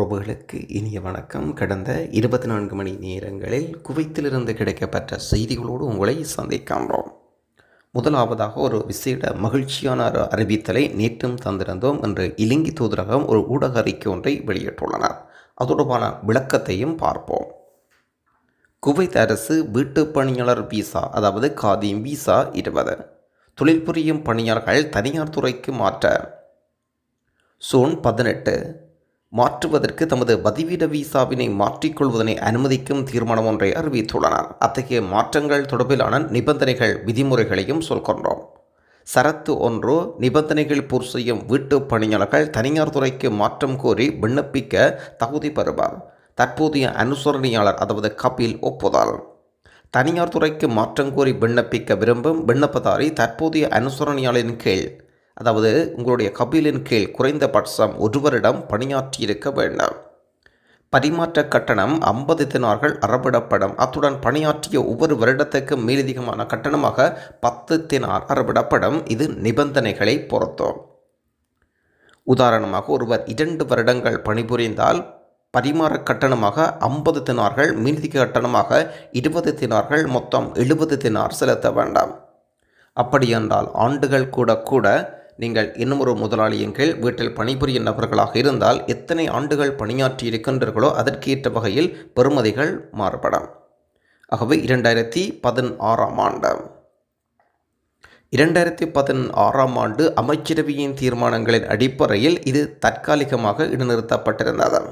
உறவுகளுக்கு இனிய வணக்கம். கடந்த இருபத்தி நான்கு மணி நேரங்களில் குவைத்திலிருந்து கிடைக்கப்பட்ட செய்திகளோடு உங்களை சந்திக்கின்றோம். முதலாவதாக ஒரு விசேட மகிழ்ச்சியான அறிவித்தலை நேற்றும் தந்திருந்தோம் என்று இலங்கை தூதரகம் ஒரு ஊடக அறிக்கை ஒன்றை வெளியிட்டுள்ளனர். அதோடுபான விளக்கத்தையும் பார்ப்போம். குவைத் அரசு வீட்டு பணியாளர் விசா அதாவது காதீம் விசா இருபது. தொழில் புரியும் பணியாளர்கள் தனியார் துறைக்கு மாற்ற. சூன் பதினெட்டு மாற்றுவதற்கு தமது பதிவிட விசாவினை மாற்றிக்கொள்வதனை அனுமதிக்கும் தீர்மானம் ஒன்றை அறிவித்துள்ளனர். அத்தகைய மாற்றங்கள் தொடர்பிலான நிபந்தனைகள் விதிமுறைகளையும் சொல்கின்றோம். சரத்து ஒன்று நிபந்தனைகள் பூர் செய்யும் வீட்டு பணியாளர்கள் தனியார் துறைக்கு மாற்றம் கோரி விண்ணப்பிக்க தகுதி பெறுவார். தற்போதைய அனுசரணையாளர் அதாவது கபில் ஒப்புதல். தனியார் துறைக்கு மாற்றம் கோரி விண்ணப்பிக்க விரும்பும் விண்ணப்பதாரி தற்போதைய அனுசரணையாளரின் கீழ் அதாவது உங்களுடைய கபிலின் கீழ் குறைந்தபட்சம் ஒருவரிடம் பணியாற்றியிருக்க வேண்டும். பரிமாற்ற கட்டணம் ஐம்பது தினார்கள் அறவிடப்படும். அத்துடன் பணியாற்றிய ஒவ்வொரு வருடத்துக்கும் மேலதிகமான கட்டணமாக பத்து தினார் அறவிடப்படும். இது நிபந்தனைகளை பொறுத்தோம். உதாரணமாக ஒருவர் இரண்டு வருடங்கள் பணிபுரிந்தால் பரிமாற கட்டணமாக ஐம்பது தினார்கள் மீதி கட்டணமாக இருபது தினார்கள் மொத்தம் எழுபது தினார் செலுத்த வேண்டாம். அப்படியென்றால் ஆண்டுகள் கூட கூட நீங்கள் இன்னும் ஒரு முதலாளியின் கீழ் வீட்டில் பணிபுரியும் நபர்களாக இருந்தால் எத்தனை ஆண்டுகள் பணியாற்றி இருக்கின்றீர்களோ அதற்கேற்ற வகையில் பெறுமதிகள் மாறுபடும். ஆகவே இரண்டாயிரத்தி பதினாறாம் ஆண்டு. இரண்டாயிரத்தி பதினாறாம் ஆண்டு அமைச்சரவையின் தீர்மானங்களின் அடிப்படையில் இது தற்காலிகமாக இடைநிறுத்தப்பட்டிருந்தது.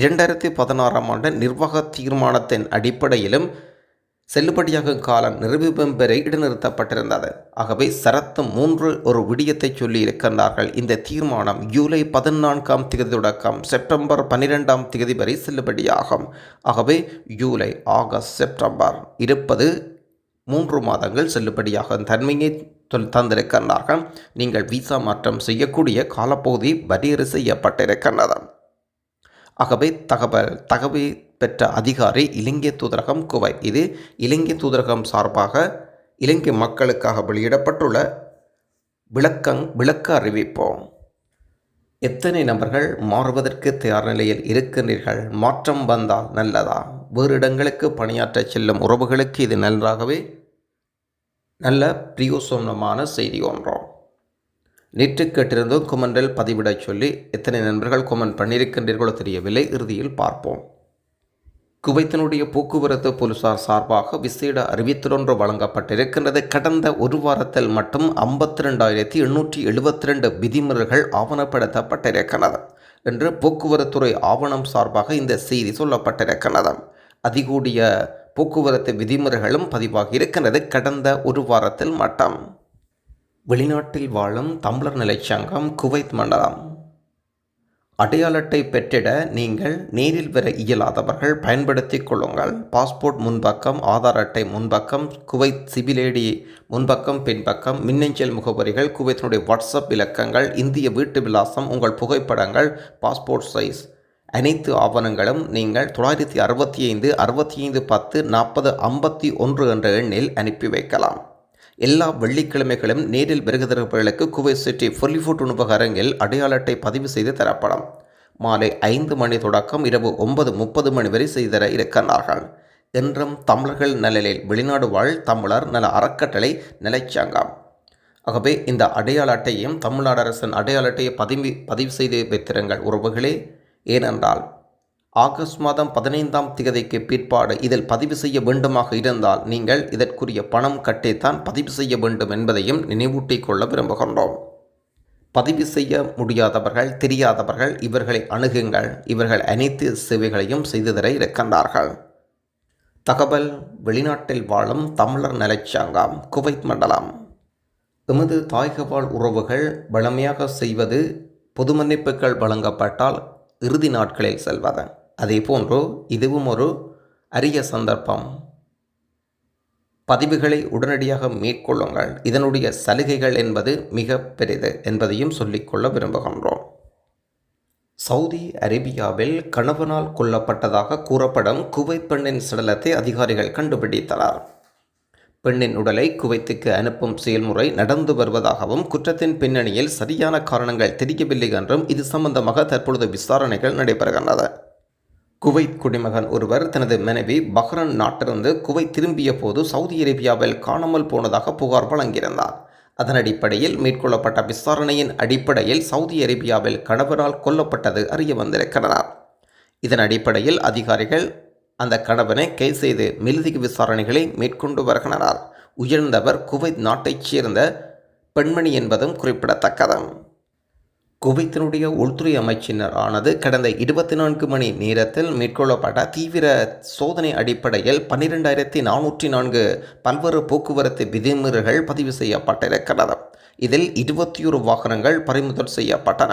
இரண்டாயிரத்தி பதினாறாம் ஆண்டு நிர்வாக தீர்மானத்தின் அடிப்படையிலும் செல்லுபடியாகும் காலம் நிறைவு பெற இடைநிறுத்தப்பட்டிருந்தது. ஆகவே சரத்து மூன்று ஒரு விடியத்தை சொல்லி இருக்கின்றார்கள். இந்த தீர்மானம் ஜூலை பதினான்காம் தேதி தொடக்கம் செப்டம்பர் பன்னிரெண்டாம் திகதி வரை செல்லுபடியாகும். ஆகவே ஜூலை ஆகஸ்ட் செப்டம்பர் இருப்பது மூன்று மாதங்கள் செல்லுபடியாகும் தன்மையை தந்திருக்கின்றார்கள். நீங்கள் விசா மாற்றம் செய்யக்கூடிய காலப்பகுதி வரையறை செய்யப்பட்டிருக்கின்றது. ஆகவே தகவல் தகவல் பெற்ற அதிகாரி இலங்கை தூதரகம் குவை. இது இலங்கை தூதரகம் சார்பாக இலங்கை மக்களுக்காக வெளியிடப்பட்டுள்ள விளக்கங் விளக்க அறிவிப்போம். எத்தனை நபர்கள் மாறுவதற்கு தயார் நிலையில் இருக்கின்றீர்கள்? மாற்றம் வந்தால் நல்லதா? வேறு இடங்களுக்கு பணியாற்ற செல்லும் உறவுகளுக்கு இது நன்றாகவே நல்ல பிரியோசோனமான செய்தி ஒன்றும் நேற்று கேட்டிருந்தோம் கொமெண்டில் பதிவிடச் சொல்லி எத்தனை நண்பர்கள் கொமெண்ட் பண்ணியிருக்கின்றீர்களோ தெரியவில்லை. இறுதியில் பார்ப்போம். குவைத்தினுடைய போக்குவரத்து போலீசார் சார்பாக விசேட அறிவித்தலொன்று வழங்கப்பட்டிருக்கின்றது. கடந்த ஒரு வாரத்தில் மட்டும் ஐம்பத்தி ரெண்டாயிரத்தி எண்ணூற்றி எழுபத்தி ரெண்டு விதிமுறைகள் ஆவணப்படுத்தப்பட்டிருக்கிறது என்று போக்குவரத்துறை ஆவணம் சார்பாக இந்த செய்தி சொல்லப்பட்டிருக்கிறது அதிகூடிய போக்குவரத்து விதிமுறைகளும் பதிவாகி இருக்கின்றது கடந்த ஒரு வாரத்தில் மட்டும். வெளிநாட்டில் வாழும் தமிழர் நிலைச்சங்கம் குவைத் மண்டலம். அடையாள அட்டை பெற்றிட நீங்கள் நேரில் வர இயலாதவர்கள் பயன்படுத்தி கொள்ளுங்கள். பாஸ்போர்ட் முன்பக்கம் ஆதார் அட்டை முன்பக்கம் குவைத் சிபிலேடி முன்பக்கம் பின்பக்கம் மின்னஞ்சல் முகவரிகள் குவைத்தினுடைய வாட்ஸ்அப் இலக்கங்கள் இந்திய வீட்டு விலாசம் உங்கள் புகைப்படங்கள் பாஸ்போர்ட் சைஸ் அனைத்து ஆவணங்களும் நீங்கள் தொள்ளாயிரத்தி அறுபத்தி ஐந்து அறுபத்தி ஐந்து பத்து நாற்பது ஐம்பத்தி ஒன்று என்ற எண்ணில் அனுப்பி வைக்கலாம். எல்லா வெள்ளிக்கிழமைகளும் நேரில் வருகிறவர்களுக்கு குவை சிட்டி ஃபுல்லிஃபுட் உணவக அரங்கில் அடையாள அட்டை பதிவு செய்து தரப்படும். மாலை ஐந்து மணி தொடக்கம் இரவு ஒன்பது முப்பது மணி வரை செய்தர இருக்கிறார்கள் என்றும் தமிழர்கள் நலனில் வெளிநாடு வாழ் தமிழர் நல அறக்கட்டளை நிலைச்சாங்கம் ஆகவே இந்த அடையாள அட்டையும் தமிழ்நாடு அரசின் அடையாள அட்டையை பதிவு பதிவு செய்து வைத்திருங்கள் உறவுகளே. ஏனென்றால் ஆகஸ்ட் மாதம் பதினைந்தாம் திகதிக்கு பிற்பாடு இதில் பதிவு செய்ய வேண்டுமாக இருந்தால் நீங்கள் இதற்குரிய பணம் கட்டித்தான் பதிவு செய்ய வேண்டும் என்பதையும் நினைவூட்டிக் கொள்ள விரும்புகின்றோம். பதிவு செய்ய முடியாதவர்கள் தெரியாதவர்கள் இவர்களை அணுகுங்கள். இவர்கள் அனைத்து சேவைகளையும் செய்து தர இருக்கின்றார்கள். தகவல் வெளிநாட்டில் வாழும் தமிழர் நலச்சாங்கம் குவைத் மண்டலம். எமது தாய்கவாழ் உறவுகள் வளமையாக செய்வது பொது மன்னிப்புகள் வழங்கப்பட்டால் இறுதி நாட்களில் செல்வதன் அதே போன்று இதுவும் ஒரு அரிய சந்தர்ப்பம். பதிவுகளை உடனடியாக மேற்கொள்ளுங்கள். இதனுடைய சலுகைகள் என்பது மிக பெரிது என்பதையும் சொல்லிக்கொள்ள விரும்புகின்றோம். சவுதி அரேபியாவில் கணவனால் கொல்லப்பட்டதாக கூறப்படும் குவைத் பெண்ணின் சடலத்தை அதிகாரிகள் கண்டுபிடித்தனர். பெண்ணின் உடலை குவைத்துக்கு அனுப்பும் செயல்முறை நடந்து வருவதாகவும் குற்றத்தின் பின்னணியில் சரியான காரணங்கள் தெரியவில்லை என்றும் இது சம்பந்தமாக தற்பொழுது விசாரணைகள் நடைபெறுகின்றன. குவைத் குடிமகன் ஒருவர் தனது மனைவி பஹ்ரன் நாட்டிலிருந்து குவைத் திரும்பிய போது சவுதி அரேபியாவில் காணாமல் போனதாக புகார் வழங்கியிருந்தார். அதன் அடிப்படையில் மேற்கொள்ளப்பட்ட விசாரணையின் அடிப்படையில் சவுதி அரேபியாவில் கணவரால் கொல்லப்பட்டது அறிய வந்திருக்கிறார் இதன் அடிப்படையில் அதிகாரிகள் அந்த கணவனை கைது செய்து மெழுதிக விசாரணைகளை மேற்கொண்டு வருகின்றனர். உயர்ந்தவர் குவைத் நாட்டைச் சேர்ந்த பெண்மணி என்பதும் குறிப்பிடத்தக்கது. குவைத்தினுடைய உள்துறை அமைச்சினர் ஆனது கடந்த இருபத்தி நான்கு மணி நேரத்தில் மேற்கொள்ளப்பட்ட தீவிர சோதனை அடிப்படையில் பன்னிரெண்டாயிரத்தி நானூற்றி நான்கு பல்வேறு போக்குவரத்து விதிமுறைகள் பதிவு செய்யப்பட்டிருக்கிறது. இதில் இருபத்தியோரு வாகனங்கள் பறிமுதல் செய்யப்பட்டன.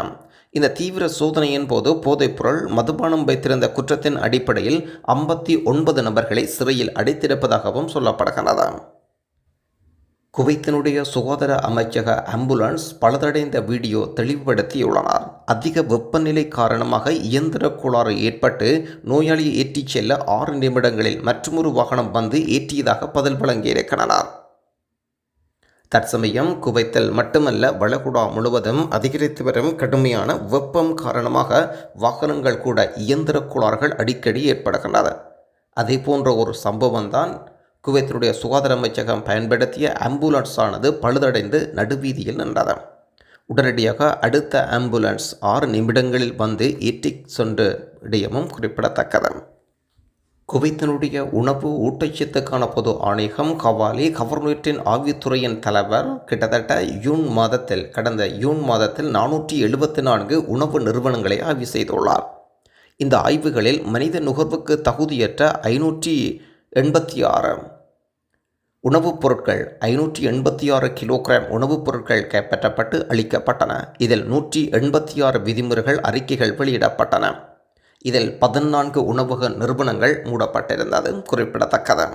இந்த தீவிர சோதனையின் போது போதைப்பொருள் மதுபானம் வைத்திருந்த குற்றத்தின் அடிப்படையில் ஐம்பத்தி ஒன்பது நபர்களை சிறையில் அடைத்திருப்பதாகவும் சொல்லப்படுகிறது. குவைத்தினுடைய சுகாதார அமைச்சக ஆம்புலன்ஸ் பழுதடைந்த வீடியோ தெளிவுபடுத்தியுள்ளனர். அதிக வெப்பநிலை காரணமாக இயந்திர கோளாறு ஏற்பட்டு நோயாளியை ஏற்றிச் செல்ல ஆறு நிமிடங்களில் மற்றொரு வாகனம் வந்து ஏற்றியதாக பதில் வழங்கியிருக்கின்றனர். தற்சமயம் குவைத்தல் மட்டுமல்ல வளகுடா முழுவதும் அதிகரித்து வரும் கடுமையான வெப்பம் காரணமாக வாகனங்கள் கூட இயந்திர கோளாறுகள் அடிக்கடி ஏற்படுகின்றன. அதே போன்ற ஒரு சம்பவம் தான் குவைத்தினுடைய சுகாதார அமைச்சகம் பயன்படுத்திய ஆம்புலன்ஸ் ஆனது பழுதடைந்து நடுவீதியில் நின்றது. உடனடியாக அடுத்த ஆம்புலன்ஸ் ஆறு நிமிடங்களில் வந்து ஏற்றிச் சென்ற விடயமும் குறிப்பிடத்தக்கது. குவைத்தினுடைய உணவு ஊட்டச்சத்துக்கான பொது ஆணையகம் கவாலி கவர்னேட்டின் ஆய்வுத்துறையின் தலைவர் கிட்டத்தட்ட யூன் மாதத்தில் கடந்த யூன் மாதத்தில் நானூற்றி எழுபத்தி நான்கு உணவு நிறுவனங்களை ஆய்வு செய்துள்ளார். இந்த ஆய்வுகளில் மனித நுகர்வுக்கு தகுதியற்ற ஐநூற்றி எண்பத்தி ஆறு உணவுப் பொருட்கள் ஐநூற்றி எண்பத்தி ஆறு கிலோகிராம் உணவுப் பொருட்கள் கைப்பற்றப்பட்டு அளிக்கப்பட்டன. இதில் நூற்றி எண்பத்தி ஆறு விதிமுறைகள் அறிக்கைகள் வெளியிடப்பட்டன. இதில் பதினான்கு உணவக நிறுவனங்கள் மூடப்பட்டிருந்தது. குறிப்பிடத்தக்கது.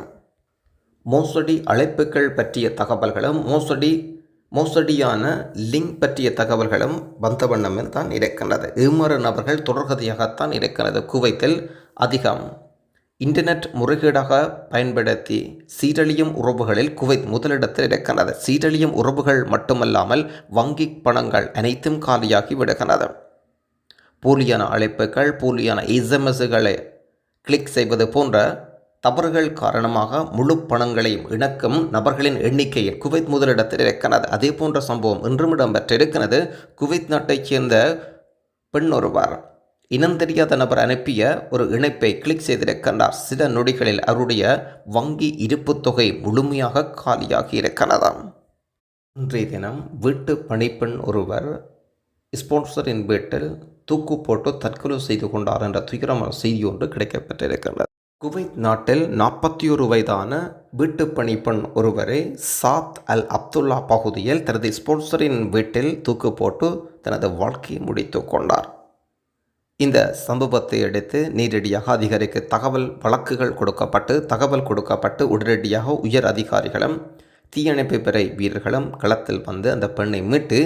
மோசடி அழைப்புகள் பற்றிய தகவல்களும் மோசடி மோசடியான லிங்க் பற்றிய தகவல்களும் வந்த வண்ணமே தான் இருக்கின்றது. இவ்வாறு நபர்கள் தொடர்கதையாகத்தான் இருக்கிறது குவைத்தில் அதிகம் இன்டர்நெட் முறைகேடாக பயன்படுத்தி சீரழியும் உறவுகளில் குவைத் முதலிடத்தில் இருக்கின்றது சீரழியும் உறவுகள் மட்டுமல்லாமல் வங்கி பணங்கள் அனைத்தும் காலியாகி விடுகின்றது போலியான அழைப்புகள் போலியான எஸ்எம்எஸ்களை கிளிக் செய்வது போன்ற தவறுகள் காரணமாக முழு பணங்களையும் இணக்கும் நபர்களின் எண்ணிக்கையில் குவைத் முதலிடத்தில் இருக்கிறது அதே போன்ற சம்பவம் இன்றும் இடம்பெற்றிருக்கிறது. குவைத் நாட்டைச் சேர்ந்த பெண் ஒருவர் இனம் தெரியாத நபர் அனுப்பிய ஒரு இணைப்பை கிளிக் செய்திருக்கின்றார் சில நொடிகளில் அவருடைய வங்கி இருப்புத் தொகை முழுமையாக காலியாகி இருக்கிறதாம் இன்றைய தினம் வீட்டு பணிப்பெண் ஒருவர் ஸ்பான்சரின் வீட்டில் தூக்கு போட்டு தற்கொலை செய்து கொண்டார் என்ற துயரமான செய்தி ஒன்று கிடைக்கப்பட்டிருக்கின்றது குவைத் நாட்டில் நாற்பத்தி ஒரு வயதான வீட்டு பணிப்பெண் ஒருவரை சாத் அல் அப்துல்லா பகுதியில் தனது ஸ்பான்சரின் வீட்டில் தூக்கு போட்டு தனது வாழ்க்கையை முடித்து கொண்டார். இந்த சம்பவத்தை அடுத்து நேரடியாக அதிகாரிக்கு தகவல் வழக்குகள் கொடுக்கப்பட்டு தகவல் கொடுக்கப்பட்டு உடனடியாக உயர் அதிகாரிகளும் தீயணைப்பு பிறை வீரர்களும் களத்தில் வந்து அந்த பெண்ணை மீட்டு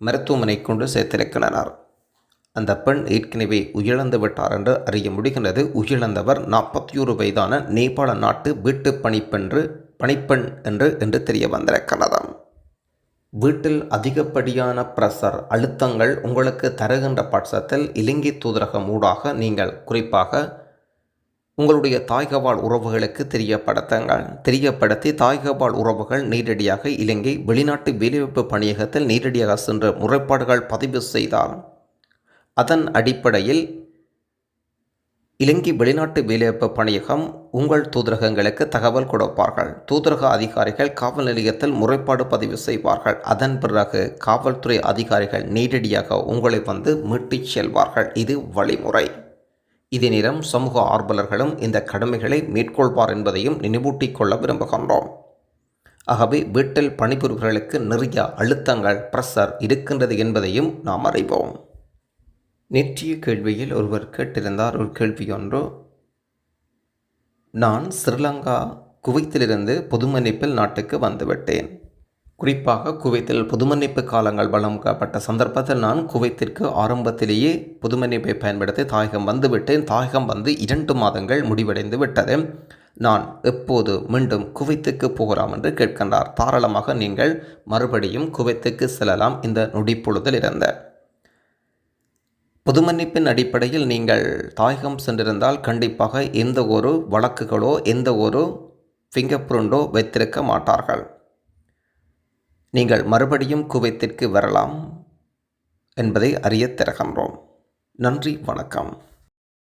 மருத்துவமனை கொண்டு சேர்த்திருக்கின்றனர். அந்த பெண் ஏற்கனவே உயிழந்து விட்டார் என்று அறிய முடிகின்றது. உயிழந்தவர் நாற்பத்தி ஒரு வயதான நேபாள நாட்டு வீட்டு பணிப்பென்று பணிப்பெண் என்று என்று தெரிய வந்திருக்கிறதாம் வீட்டில் அதிகப்படியான பிரஷர் அழுத்தங்கள் உங்களுக்கு தருகின்ற பட்சத்தில் இலங்கை தூதரகம் ஊடாக நீங்கள் குறிப்பாக உங்களுடைய தாய்கவால் உறவுகளுக்கு தெரியப்படுத்துங்கள் தெரியப்படுத்தி தாய்கவால் உறவுகள் நேரடியாக இலங்கை வெளிநாட்டு வேலைவாய்ப்பு பணியகத்தில் நேரடியாக சென்று முறைப்பாடுகள் பதிவு செய்தால் அதன் அடிப்படையில் இலங்கை வெளிநாட்டு வேலைவாய்ப்பு பணியகம் உங்கள் தூதரகங்களுக்கு தகவல் கொடுப்பார்கள். தூதரக அதிகாரிகள் காவல் நிலையத்தில் முறைப்பாடு பதிவு செய்வார்கள். அதன் பிறகு காவல்துறை அதிகாரிகள் நேரடியாக உங்களை வந்து மீட்டுச் செல்வார்கள். இது வழிமுறை. இதே நேரம் சமூக ஆர்வலர்களும் இந்த கடமைகளை மேற்கொள்வார் என்பதையும் நினைவூட்டிக் கொள்ள விரும்புகின்றோம். ஆகவே வீட்டில் பணிபுரிபவர்களுக்கு நிறைய அழுத்தங்கள் பிரஷர் இருக்கின்றது என்பதையும் நாம் அறிவோம். நேற்றைய கேள்வியில் ஒருவர் கேட்டிருந்தார் ஒரு கேள்வி ஒன்று. நான் ஸ்ரீலங்கா குவைத்திலிருந்து பொதுமன்னிப்பில் நாட்டுக்கு வந்துவிட்டேன். குறிப்பாக குவைத்தில் பொதுமன்னிப்பு காலங்கள் வழங்கப்பட்ட சந்தர்ப்பத்தில் நான் குவைத்திற்கு ஆரம்பத்திலேயே பொதுமன்னிப்பை பயன்படுத்தி தாயகம் வந்துவிட்டேன். தாயகம் வந்து இரண்டு மாதங்கள் முடிவடைந்து விட்டது. நான் எப்போது மீண்டும் குவைத்துக்கு போகலாம் என்று கேட்கின்றார். தாராளமாக நீங்கள் மறுபடியும் குவைத்துக்கு செல்லலாம். இந்த நொடிப்பொழுதில் இருந்த பொதுமன்னிப்பின் அடிப்படையில் நீங்கள் தாயகம் சென்றிருந்தால் கண்டிப்பாக எந்த ஒரு வழக்குகளோ எந்த ஒரு ஃபிங்கர் பிரிண்டோ வைத்திருக்க மாட்டார்கள். நீங்கள் மறுபடியும் குவைத்திற்கு வரலாம் என்பதை அறிய திறகின்றோம். நன்றி வணக்கம்.